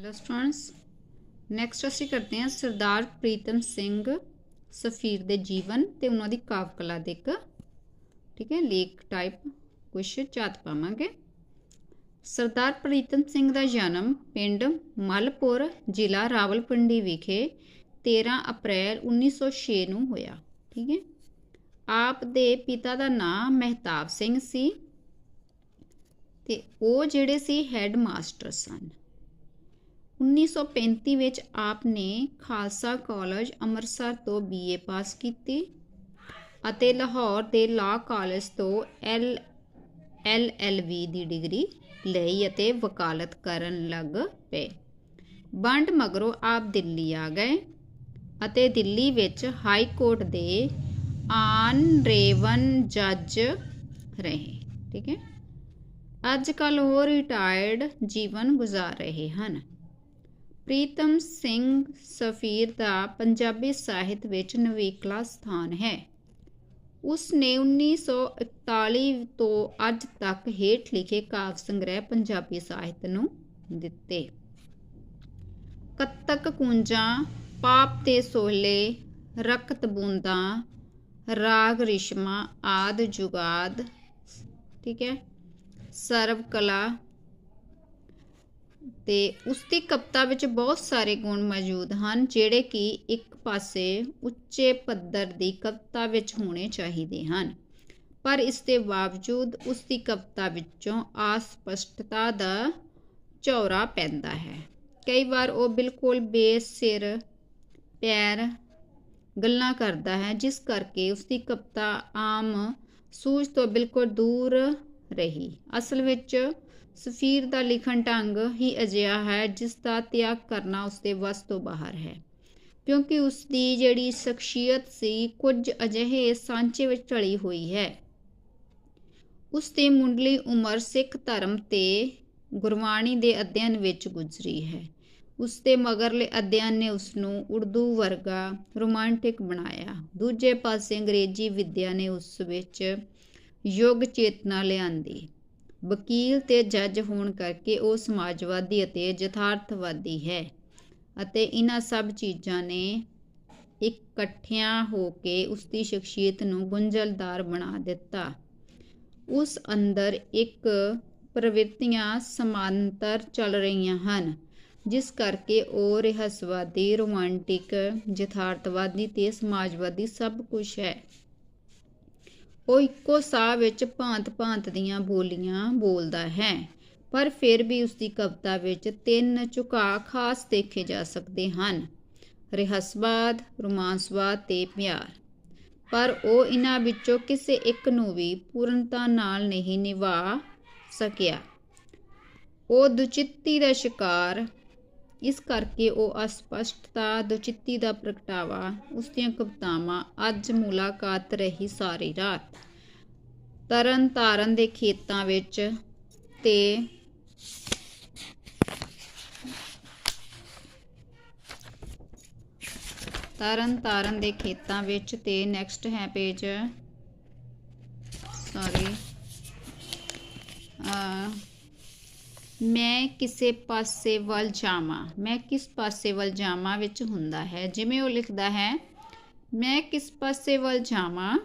Hello students next ਅਸੀਂ ਕਰਦੇ ਹਾਂ ਸਰਦਾਰ ਪ੍ਰੀਤਮ ਸਿੰਘ ਸਫੀਰ ਦੇ ਜੀਵਨ ਤੇ ਉਹਨਾਂ ਦੀ ਕਾਵ ਕਲਾ ਦੇ ਇੱਕ, ਠੀਕ ਹੈ, ਲੇਖ ਟਾਈਪ ਕੁਛ ਝਾਤ ਪਾਵਾਂਗੇ। ਸਰਦਾਰ ਪ੍ਰੀਤਮ ਸਿੰਘ ਦਾ ਜਨਮ ਪਿੰਡ ਮਲਪੁਰ ਜ਼ਿਲ੍ਹਾ ਰਾਵਲਪਿੰਡੀ ਵਿਖੇ 13 ਅਪ੍ਰੈਲ 1906 ਨੂੰ ਹੋਇਆ, ਠੀਕ ਹੈ। ਆਪ ਦੇ ਪਿਤਾ ਦਾ ਨਾਮ ਮਹਿਤਾਬ ਸਿੰਘ ਸੀ ਤੇ ਉਹ ਜਿਹੜੇ ਸੀ ਹੈੱਡ ਮਾਸਟਰ ਸਨ। 1935 ਵਿੱਚ ਆਪ ਨੇ ਖਾਲਸਾ ਕਾਲਜ ਅੰਮ੍ਰਿਤਸਰ ਤੋਂ ਬੀਏ ਪਾਸ ਕੀਤੀ ਅਤੇ ਲਾਹੌਰ ਦੇ ਲਾ ਕਾਲਜ ਤੋਂ ਐਲ ਵੀ ਦੀ ਡਿਗਰੀ ਲਈ ਅਤੇ ਵਕਾਲਤ ਕਰਨ ਲੱਗ ਪਏ। ਵੰਡ ਮਗਰੋਂ ਆਪ ਦਿੱਲੀ ਆ ਗਏ ਅਤੇ ਦਿੱਲੀ ਵਿੱਚ ਹਾਈ ਕੋਰਟ ਦੇ ਆਨਰੇਵਨ ਜੱਜ ਰਹੇ, ਠੀਕ ਹੈ। ਅੱਜ ਕੱਲ ਉਹ ਰਿਟਾਇਰਡ ਜੀਵਨ ਗੁਜ਼ਾਰ ਰਹੇ ਹਨ। ਪ੍ਰੀਤਮ ਸਿੰਘ ਸਫੀਰ ਦਾ ਪੰਜਾਬੀ ਸਾਹਿਤ ਵਿੱਚ ਨਵੇਕਲਾ ਸਥਾਨ ਹੈ। ਉਸ ਨੇ 1941 ਤੋਂ ਅੱਜ ਤੱਕ ਹੇਠ ਲਿਖੇ ਕਾਵਿ ਸੰਗ੍ਰਹਿ ਪੰਜਾਬੀ ਸਾਹਿਤ ਨੂੰ ਦਿੱਤੇ। ਕੱਤਕ ਕੁੰਜਾਂ, ਪਾਪ ਤੇ ਸੋਹਲੇ ਰਕਤ ਬੂੰਦਾਂ, ਰਾਗ ਰਿਸ਼ਮਾ ਆਦ ਜੁਗਾਦ, ਠੀਕ ਹੈ, ਸਰਵ ਕਲਾ ਤੇ ਉਸ ਦੀ ਕਵਿਤਾ ਵਿੱਚ ਬਹੁਤ ਸਾਰੇ ਗੁਣ ਮੌਜੂਦ ਹਨ, ਜਿਹੜੇ ਕਿ ਇੱਕ ਪਾਸੇ ਉੱਚੇ ਪੱਧਰ ਦੀ ਕਵਿਤਾ ਵਿੱਚ ਹੋਣੇ ਚਾਹੀਦੇ ਹਨ। ਪਰ ਇਸ ਦੇ ਬਾਵਜੂਦ ਉਸ ਦੀ ਕਵਿਤਾ ਵਿੱਚੋਂ ਅਸਪਸ਼ਟਤਾ ਦਾ ਚੌਰਾ ਪੈਂਦਾ ਹੈ। ਕਈ ਵਾਰ ਉਹ ਬਿਲਕੁਲ ਬੇਸਿਰ, ਪੈਰ ਗੱਲਾਂ ਕਰਦਾ ਹੈ, ਜਿਸ ਕਰਕੇ ਉਸ ਦੀ ਕਵਿਤਾ ਆਮ ਸੂਝ ਤੋਂ ਬਿਲਕੁਲ ਦੂਰ ਰਹੀ। ਅਸਲ ਵਿੱਚ ਸਫੀਰ ਦਾ ਲਿਖਣ ਢੰਗ ਹੀ ਅਜਿਹਾ ਹੈ ਜਿਸ ਦਾ ਤਿਆਗ ਕਰਨਾ ਉਸਦੇ ਵਸ ਤੋਂ ਬਾਹਰ ਹੈ। ਕਿਉਂਕਿ ਉਸ ਦੀ ਜਿਹੜੀ ਸ਼ਖਸੀਅਤ ਸੀ, ਕੁਝ ਅਜਿਹੇ ਸਾਂਚੇ ਵਿੱਚ ਢਲੀ ਹੋਈ ਹੈ। ਉਸ ਦੀ ਮੁੰਡਲੀ ਉਮਰ ਸਿੱਖ ਧਰਮ ਤੇ ਗੁਰਬਾਣੀ ਦੇ ਅਧਿਐਨ ਵਿੱਚ ਗੁਜ਼ਰੀ ਹੈ। ਉਸ ਦੇ ਮਗਰਲੇ ਅਧਿਐਨ ਨੇ ਉਸ ਨੂੰ ਉਰਦੂ ਵਰਗਾ ਰੋਮਾਂਟਿਕ ਬਣਾਇਆ। ਦੂਜੇ ਪਾਸੇ ਅੰਗਰੇਜ਼ੀ ਵਿੱਦਿਆ ਨੇ ਉਸ ਵਿੱਚ ਯੁੱਗ ਚੇਤਨਾ ਲਿਆਂਦੀ। ਵਕੀਲ ਤੇ ਜੱਜ ਹੋਣ ਕਰਕੇ ਉਹ ਸਮਾਜਵਾਦੀ ਅਤੇ ਯਥਾਰਥਵਾਦੀ ਹੈ ਅਤੇ ਇਹਨਾਂ ਸਭ ਚੀਜ਼ਾਂ ਨੇ ਇਕੱਠਿਆਂ ਹੋ ਕੇ ਉਸ ਦੀ ਸ਼ਖਸੀਅਤ ਨੂੰ ਗੁੰਝਲਦਾਰ ਬਣਾ ਦਿੱਤਾ। ਉਸ ਅੰਦਰ ਇੱਕ ਪ੍ਰਵਿਰਤੀਆਂ ਸਮਾਂਤਰ ਚੱਲ ਰਹੀਆਂ ਹਨ, ਜਿਸ ਕਰਕੇ ਉਹ ਰਹੱਸਵਾਦੀ, ਰੋਮਾਂਟਿਕ, ਯਥਾਰਥਵਾਦੀ ਤੇ ਸਮਾਜਵਾਦੀ ਸਭ ਕੁਝ ਹੈ। ਉਹ ਇੱਕੋ ਸਾਹ ਵਿੱਚ ਭਾਂਤ-ਭਾਂਤ ਦੀਆਂ ਬੋਲੀਆਂ ਬੋਲਦਾ ਹੈ, ਪਰ ਫਿਰ ਵੀ ਉਸ ਦੀ ਕਵਿਤਾ ਵਿੱਚ ਤਿੰਨ ਝੁਕਾਅ ਖਾਸ ਦੇਖੇ ਜਾ ਸਕਦੇ ਹਨ, ਰਹੱਸਵਾਦ, ਰੋਮਾਂਸਵਾਦ ਤੇ ਪਿਆਰ। ਪਰ ਉਹ ਇਹਨਾਂ ਵਿੱਚੋਂ ਕਿਸੇ ਇੱਕ ਨੂੰ ਵੀ ਪੂਰਨਤਾ ਨਾਲ ਨਹੀਂ ਨਿਭਾ ਸਕਿਆ। ਉਹ ਦੁਚਿੱਤੀ ਦਾ ਸ਼ਿਕਾਰ ਇਸ ਕਰਕੇ ਉਹ ਅਸਪਸ਼ਟਤਾ, ਦੁਚਿੱਤੀ ਦਾ ਪ੍ਰਗਟਾਵਾ, ਉਸ ਦੀਆਂ ਕਵਿਤਾਵਾਂ, ਅੱਜ ਮੁਲਾਕਾਤ ਰਹੀ ਸਾਰੀ ਰਾਤ। ਤਰਨ ਤਾਰਨ ਦੇ ਖੇਤਾਂ ਵਿੱਚ ਤੇ ਤਰਨ ਤਾਰਨ ਦੇ ਖੇਤਾਂ ਵਿੱਚ ਤੇ ਨੈਕਸਟ ਹੈ ਪੇਜ ਸੌਰੀ ਆ ਮੈਂ ਕਿਸੇ ਪਾਸੇ ਵੱਲ ਜਾਵਾਂ, ਮੈਂ ਕਿਸ ਪਾਸੇ ਵੱਲ ਜਾਵਾਂ ਵਿੱਚ ਹੁੰਦਾ ਹੈ? ਜਿਵੇਂ ਉਹ ਲਿਖਦਾ ਹੈ, ਮੈਂ ਕਿਸ ਪਾਸੇ ਵੱਲ ਜਾਵਾਂ?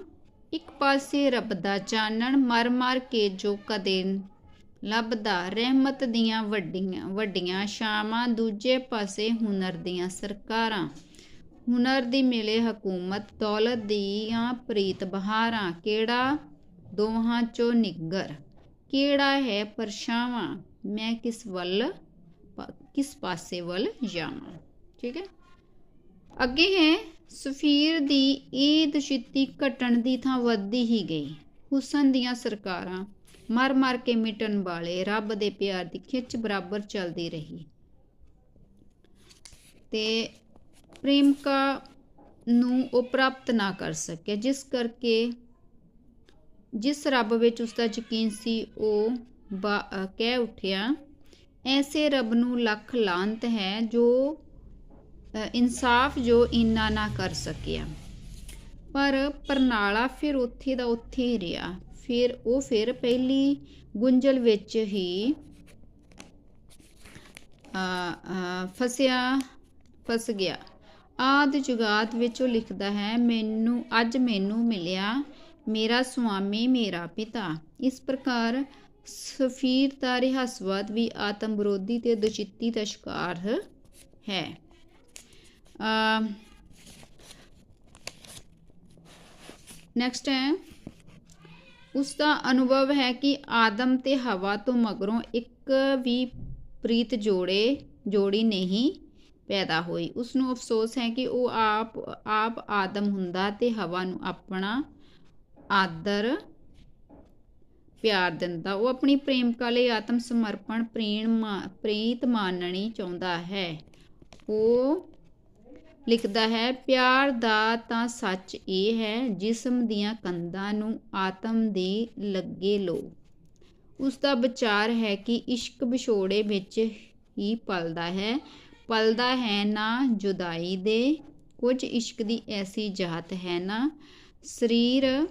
ਇੱਕ ਪਾਸੇ ਰੱਬ ਦਾ ਚਾਨਣ ਮਰ ਮਰ ਕੇ ਜੋ ਕਦੇ ਲੱਭਦਾ, ਰਹਿਮਤ ਦੀਆਂ ਵੱਡੀਆਂ ਵੱਡੀਆਂ ਸ਼ਾਮਾਂ ਦੂਜੇ ਪਾਸੇ ਹੁਨਰ ਦੀਆਂ ਸਰਕਾਰਾਂ। ਹੁਨਰ ਦੀ ਮਿਲੇ ਹਕੂਮਤ, ਦੌਲਤ ਦੀਆਂ ਪ੍ਰੀਤ ਬਹਾਰਾਂ। ਕਿਹੜਾ? ਦੋਹਾਂ ਚੋਂ ਨਿੱਗਰ ਕਿਹੜਾ ਹੈ ਪਰਛਾਵਾਂ? ਮੈਂ ਕਿਸ ਵੱਲ ਕਿਸ ਪਾਸੇ ਵੱਲ ਜਾਵਾਂ? ਠੀਕ ਹੈ? ਅੱਗੇ ਹੈ, ਸਫੀਰ ਦੀ ਇਹ ਦੁਸ਼ਿੱਤੀ ਘਟਣ ਦੀ ਥਾਂ ਵੱਧਦੀ ਹੀ ਗਈ। ਹੁਸਨ ਦੀਆਂ ਸਰਕਾਰਾਂ ਮਰ ਮਰ ਕੇ ਮਿਟਣ ਵਾਲੇ ਰੱਬ ਦੇ ਪਿਆਰ ਦੀ ਖਿੱਚ ਬਰਾਬਰ ਚੱਲਦੀ ਰਹੀ। ਤੇ ਪ੍ਰੇਮਕਾ ਨੂੰ ਉਹ ਪ੍ਰਾਪਤ ਨਾ ਕਰ ਸਕਿਆ, ਜਿਸ ਕਰਕੇ, ਜਿਸ ਰੱਬ ਵਿੱਚ ਉਸ ਦਾ ਯਕੀਨ ਸੀ, ਉਹ ਕਹਿ ਉਠਿਆ, ਐਸੇ ਰੱਬ ਨੂੰ ਲੱਖ ਲਾਂਤ ਹੈ ਜੋ ਇਨਸਾਫ ਜੋ ਇਨਾ ਨਾ ਕਰ ਸਕਿਆ। ਪਰ ਪਰਨਾਲਾ ਫਿਰ ਉੱਥੇ ਦਾ ਉੱਥੇ ਹੀ ਰਿਹਾ। ਫਿਰ ਉਹ ਫਿਰ ਪਹਿਲੀ ਗੁੰਝਲ ਵਿੱਚ ਹੀ ਫਸਿਆ, ਫਸ ਗਿਆ। ਆਦ ਜੁਗਾਤ ਵਿੱਚ ਉਹ ਲਿਖਦਾ ਹੈ, ਮੈਨੂੰ, ਅੱਜ ਮੈਨੂੰ ਮਿਲਿਆ ਮੇਰਾ ਸੁਆਮੀ, ਮੇਰਾ ਪਿਤਾ। ਇਸ ਪ੍ਰਕਾਰ ਸਫੀਰ ਦਾ ਰਹੱਸਵਾਦ ਵੀ ਆਤਮ ਵਿਰੋਧੀ ਤੇ ਦੁਚਿੱਤੀ ਦਾ ਸ਼ਿਕਾਰ ਹੈ। ਨੈਕਸਟ ਹੈ। ਉਸ ਦਾ ਅਨੁਭਵ ਹੈ ਕਿ ਆਦਮ ਤੇ ਹਵਾ ਤੋਂ ਮਗਰੋਂ ਇੱਕ ਵੀ ਪ੍ਰੀਤ ਜੋੜੇ, ਜੋੜੀ ਨਹੀਂ ਪੈਦਾ ਹੋਈ। ਉਸ ਨੂੰ ਅਫਸੋਸ ਹੈ ਕਿ ਉਹ ਆਪ ਆਪ ਆਦਮ ਹੁੰਦਾ ਤੇ ਹਵਾ ਨੂੰ ਆਪਣਾ ਆਦਰ ਪਿਆਰ ਦਿੰਦਾ। ਉਹ ਆਪਣੀ ਪ੍ਰੇਮਿਕਾ ਲਈ ਆਤਮ ਸਮਰਪਣ ਪ੍ਰੇਮ ਮਾ- ਪ੍ਰੀਤ ਮਾਨਣੀ ਚਾਹੁੰਦਾ ਹੈ। ਉਹ ਲਿਖਦਾ ਹੈ, ਪਿਆਰ ਦਾ ਤਾਂ ਸੱਚ ਇਹ ਹੈ, ਜਿਸਮ ਦੀਆਂ ਕੰਧਾਂ ਨੂੰ ਆਤਮ ਦੇ ਲੱਗੇ ਲੋ ਉਸ ਦਾ ਵਿਚਾਰ ਹੈ ਕਿ ਇਸ਼ਕ ਵਿਛੋੜੇ ਵਿੱਚ ਹੀ ਪਲਦਾ ਹੈ। ਪਲਦਾ ਹੈ ਨਾ ਜੁਦਾਈ ਦੇ। ਕੁਝ ਇਸ਼ਕ ਦੀ ਐਸੀ ਜਾਤ ਹੈ ਨਾ। ਸਰੀਰ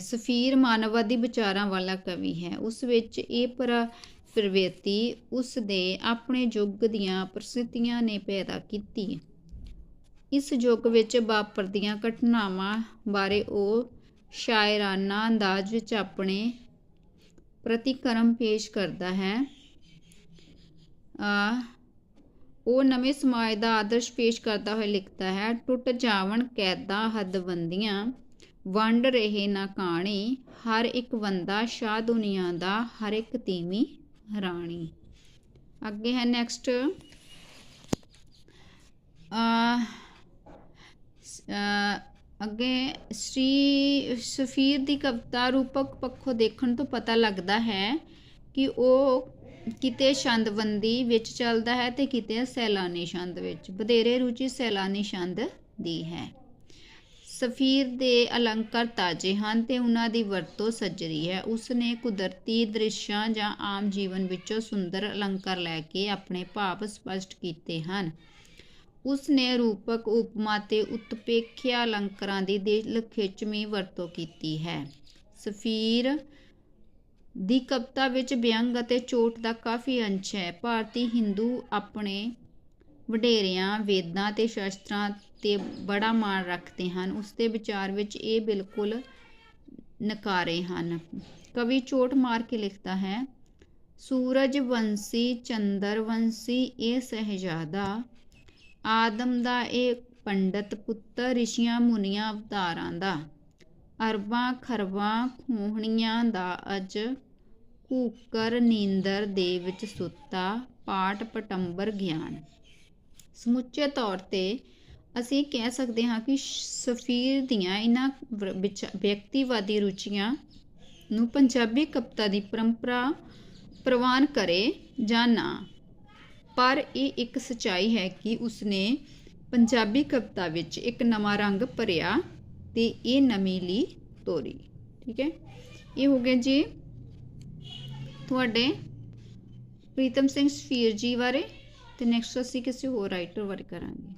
ਸਫੀਰ ਮਾਨਵਵਾਦੀ ਵਿਚਾਰਾਂ ਵਾਲਾ ਕਵੀ ਹੈ। ਉਸ ਵਿੱਚ ਇਹ ਪਰ ਪ੍ਰਵਿਰਤੀ ਉਸ ਦੇ ਆਪਣੇ ਯੁੱਗ ਦੀਆਂ ਪ੍ਰਸਿੱਧੀਆਂ ਨੇ ਪੈਦਾ ਕੀਤੀ ਇਸ ਯੁੱਗ ਵਿੱਚ ਵਾਪਰਦੀਆਂ ਘਟਨਾਵਾਂ ਬਾਰੇ ਉਹ ਸ਼ਾਇਰਾਨਾ ਅੰਦਾਜ਼ ਵਿੱਚ ਆਪਣੇ ਪ੍ਰਤੀਕਰਮ ਪੇਸ਼ ਕਰਦਾ ਹੈ। ਆ ਉਹ ਨਵੇਂ ਸਮਾਜ ਦਾ ਆਦਰਸ਼ ਪੇਸ਼ ਕਰਦਾ ਹੋਇਆ ਲਿਖਦਾ ਹੈ। ਟੁੱਟ ਜਾਵਣ ਕੈਦਾਂ ਹੱਦਬੰਦੀਆਂ ਵੰਡ ਰਹੇ ਨਾ ਕਾਣੀ, ਹਰ ਇੱਕ ਬੰਦਾ ਸ਼ਾਹ ਦੁਨੀਆ ਦਾ ਹਰ ਇੱਕ ਤੀਵੀਂ ਰਾਣੀ। ਅੱਗੇ ਹੈ ਨੈਕਸਟ ਅੱਗੇ ਸ਼੍ਰੀ ਸਫੀਰ ਦੀ ਕਵਿਤਾ ਰੂਪਕ ਪੱਖੋਂ ਦੇਖਣ ਤੋਂ ਪਤਾ ਲੱਗਦਾ ਹੈ ਕਿ ਉਹ ਕਿਤੇ ਛੰਦਬੰਦੀ ਵਿੱਚ ਚੱਲਦਾ ਹੈ ਤੇ ਕਿਤੇ ਸੈਲਾਨੀ ਛੰਦ ਵਿੱਚ। ਵਧੇਰੇ ਰੁਚੀ ਸੈਲਾਨੀ ਛੰਦ ਦੀ ਹੈ। ਸਫੀਰ ਦੇ ਅਲੰਕਾਰ ਤਾਜ਼ੇ ਹਨ ਤੇ ਉਹਨਾਂ ਦੀ ਵਰਤੋਂ ਸੱਜਰੀ ਹੈ। ਉਸ ਨੇ ਕੁਦਰਤੀ ਦ੍ਰਿਸ਼ਾਂ ਜਾਂ ਆਮ ਜੀਵਨ ਵਿੱਚੋਂ ਸੁੰਦਰ ਅਲੰਕਾਰ ਲੈ ਕੇ ਆਪਣੇ ਭਾਵ ਸਪਸ਼ਟ ਕੀਤੇ ਹਨ। ਉਸ ਨੇ ਰੂਪਕ ਉਪਮਾ ਤੇ ਉਤਪੇਖਿਆ ਅਲੰਕਾਰਾਂ ਦੀ ਦਿਲ ਖਿੱਚਵੀਂ ਵਰਤੋਂ ਕੀਤੀ ਹੈ। ਸਫੀਰ ਦੀ ਕਵਿਤਾ ਵਿੱਚ ਵਿਅੰਗ ਅਤੇ ਚੋਟ ਦਾ ਕਾਫੀ ਅੰਸ਼ ਹੈ। ਭਾਰਤੀ ਹਿੰਦੂ ਆਪਣੇ ਵਡੇਰਿਆਂ, ਵੇਦਾਂ ਤੇ ਸ਼ਾਸਤਰਾਂ ਤੇ ਬੜਾ ਮਾਣ ਰੱਖਦੇ ਹਨ। ਉਸ ਦੇ ਵਿਚਾਰ ਵਿੱਚ ਇਹ ਬਿਲਕੁਲ ਨਕਾਰੇ ਹਨ। ਕਵੀ ਚੋਟ ਮਾਰ ਕੇ ਲਿਖਦਾ ਹੈ, ਸੂਰਜ ਵੰਸੀ, ਚੰਦਰ ਵੰਸੀ, ਇਹ ਸਹਿਜਾਦਾ। ਆਦਮ ਦਾ ਇਹ ਪੰਡਤ ਪੁੱਤਰ, ਰਿਸ਼ੀਆਂ ਮੁਨੀਆਂ ਅਵਤਾਰਾਂ ਦਾ। ਅਰਬਾਂ, ਖਰਬਾਂ, ਖੂਹਣੀਆਂ ਦਾ ਅਜ ਕੂਕਰ ਨੀਂਦਰ ਦੇ ਵਿੱਚ ਸੁੱਤਾ, ਪਾਠ ਪਟੰਬਰ ਗਿਆਨ। ਸਮੁੱਚੇ ਤੌਰ ਤੇ ਅਸੀਂ ਕਹਿ ਸਕਦੇ ਹਾਂ ਕਿ ਸਫੀਰ ਦੀਆਂ ਇਹਨਾਂ ਵਿਅਕਤੀਵਾਦੀ ਰੁਚੀਆਂ ਨੂੰ ਪੰਜਾਬੀ ਕਵਿਤਾ ਦੀ ਪਰੰਪਰਾ ਪ੍ਰਵਾਨ ਕਰੇ ਜਾਂ ਨਾ। ਪਰ ਇਹ ਇੱਕ ਸਚਾਈ ਹੈ ਕਿ ਉਸਨੇ ਪੰਜਾਬੀ ਕਵਿਤਾ ਵਿੱਚ ਇੱਕ ਨਵਾਂ ਰੰਗ ਭਰਿਆ ਤੇ ਇਹ ਨਵੀਂ ਲੀ ਤੋਰੀ। ਠੀਕ ਹੈ? ਇਹ ਹੋ ਗਿਆ ਜੀ ਤੁਹਾਡੇ ਪ੍ਰੀਤਮ ਸਿੰਘ ਸਫੀਰ ਜੀ ਬਾਰੇ। ਤੇ ਨੈਕਸਟ ਅਸੀਂ ਕਿਸੇ ਹੋਰ ਰਾਈਟਰ ਵਰਕ ਕਰਾਂਗੇ।